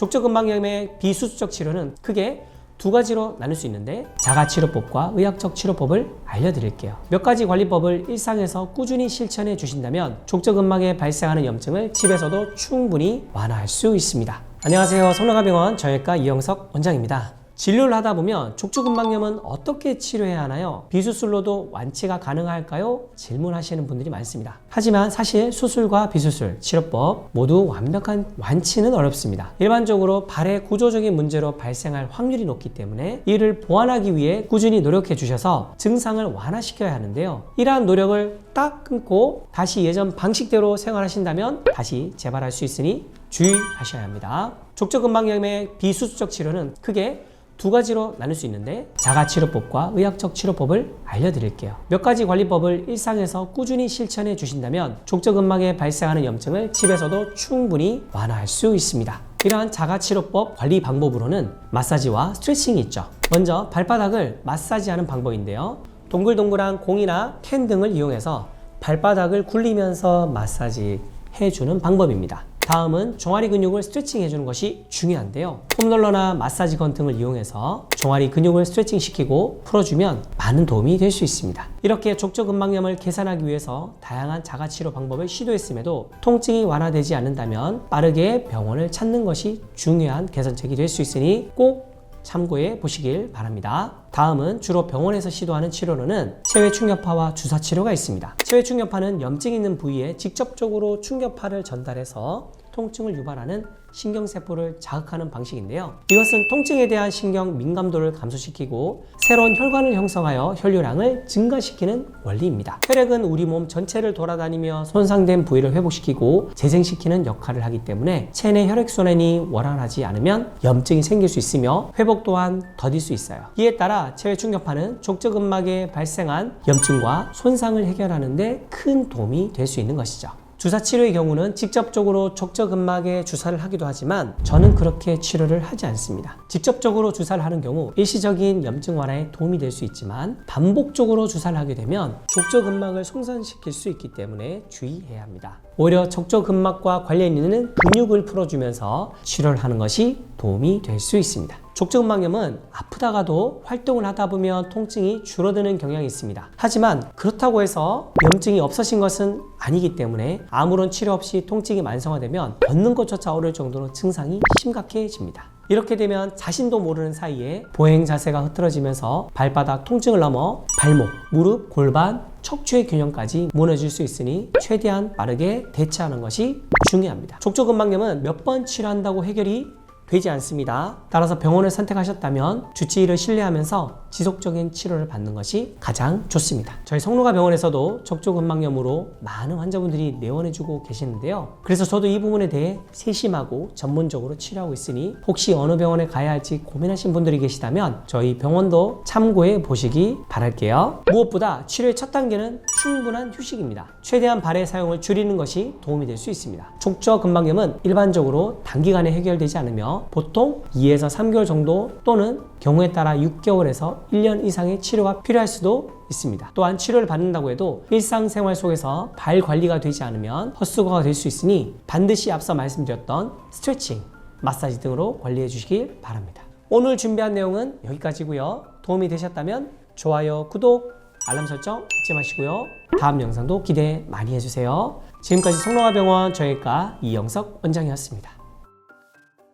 족저근막염의 비수술적 치료는 크게 두 가지로 나눌 수 있는데 자가치료법과 의학적 치료법을 알려드릴게요. 몇 가지 관리법을 일상에서 꾸준히 실천해 주신다면 족저근막에 발생하는 염증을 집에서도 충분히 완화할 수 있습니다. 안녕하세요. 성남가병원 정형외과 이영석 원장입니다. 진료를 하다 보면 족저근막염은 어떻게 치료해야 하나요? 비수술로도 완치가 가능할까요? 질문하시는 분들이 많습니다. 하지만 사실 수술과 비수술, 치료법 모두 완벽한 완치는 어렵습니다. 일반적으로 발의 구조적인 문제로 발생할 확률이 높기 때문에 이를 보완하기 위해 꾸준히 노력해 주셔서 증상을 완화시켜야 하는데요. 이러한 노력을 딱 끊고 다시 예전 방식대로 생활하신다면 다시 재발할 수 있으니 주의하셔야 합니다. 족저근막염의 비수술적 치료는 크게 두 가지로 나눌 수 있는데 자가치료법과 의학적 치료법을 알려드릴게요. 몇 가지 관리법을 일상에서 꾸준히 실천해 주신다면 족저근막에 발생하는 염증을 집에서도 충분히 완화할 수 있습니다. 이러한 자가치료법 관리 방법으로는 마사지와 스트레칭이 있죠. 먼저 발바닥을 마사지하는 방법인데요. 동글동글한 공이나 캔 등을 이용해서 발바닥을 굴리면서 마사지 해주는 방법입니다. 다음은 종아리 근육을 스트레칭 해주는 것이 중요한데요. 폼롤러나 마사지건 등을 이용해서 종아리 근육을 스트레칭 시키고 풀어주면 많은 도움이 될 수 있습니다. 이렇게 족저근막염을 개선하기 위해서 다양한 자가치료 방법을 시도했음에도 통증이 완화되지 않는다면 빠르게 병원을 찾는 것이 중요한 개선책이 될 수 있으니 꼭 참고해 보시길 바랍니다. 다음은 주로 병원에서 시도하는 치료로는 체외 충격파와 주사 치료가 있습니다. 체외 충격파는 염증 있는 부위에 직접적으로 충격파를 전달해서 통증을 유발하는 신경세포를 자극하는 방식인데요. 이것은 통증에 대한 신경 민감도를 감소시키고 새로운 혈관을 형성하여 혈류량을 증가시키는 원리입니다. 혈액은 우리 몸 전체를 돌아다니며 손상된 부위를 회복시키고 재생시키는 역할을 하기 때문에 체내 혈액순환이 원활하지 않으면 염증이 생길 수 있으며 회복 또한 더딜 수 있어요. 이에 따라 체외 충격파는 족저근막에 발생한 염증과 손상을 해결하는 데 큰 도움이 될 수 있는 것이죠. 주사 치료의 경우는 직접적으로 족저근막에 주사를 하기도 하지만 저는 그렇게 치료를 하지 않습니다. 직접적으로 주사를 하는 경우 일시적인 염증 완화에 도움이 될 수 있지만 반복적으로 주사를 하게 되면 족저근막을 손상시킬 수 있기 때문에 주의해야 합니다. 오히려 족저근막과 관련 있는 근육을 풀어주면서 치료를 하는 것이 도움이 될 수 있습니다. 족저근막염은 아프다가도 활동을 하다 보면 통증이 줄어드는 경향이 있습니다. 하지만 그렇다고 해서 염증이 없어진 것은 아니기 때문에 아무런 치료 없이 통증이 만성화되면 걷는 것조차 어려울 정도로 증상이 심각해집니다. 이렇게 되면 자신도 모르는 사이에 보행 자세가 흐트러지면서 발바닥 통증을 넘어 발목, 무릎, 골반, 척추의 균형까지 무너질 수 있으니 최대한 빠르게 대처하는 것이 중요합니다. 족저근막염은 몇 번 치료한다고 해결이 되지 않습니다. 따라서 병원을 선택하셨다면 주치의를 신뢰하면서 지속적인 치료를 받는 것이 가장 좋습니다. 저희 성로가 병원에서도 족저근막염으로 많은 환자분들이 내원해주고 계시는데요. 그래서 저도 이 부분에 대해 세심하고 전문적으로 치료하고 있으니 혹시 어느 병원에 가야 할지 고민하신 분들이 계시다면 저희 병원도 참고해 보시기 바랄게요. 무엇보다 치료의 첫 단계는 충분한 휴식입니다. 최대한 발의 사용을 줄이는 것이 도움이 될 수 있습니다. 족저근막염은 일반적으로 단기간에 해결되지 않으며 보통 2에서 3개월 정도 또는 경우에 따라 6개월에서 1년 이상의 치료가 필요할 수도 있습니다. 또한 치료를 받는다고 해도 일상생활 속에서 발 관리가 되지 않으면 헛수고가 될 수 있으니 반드시 앞서 말씀드렸던 스트레칭, 마사지 등으로 관리해 주시길 바랍니다. 오늘 준비한 내용은 여기까지고요. 도움이 되셨다면 좋아요, 구독, 알람 설정 잊지 마시고요. 다음 영상도 기대 많이 해주세요. 지금까지 성롱아병원 정형외과 이영석 원장이었습니다.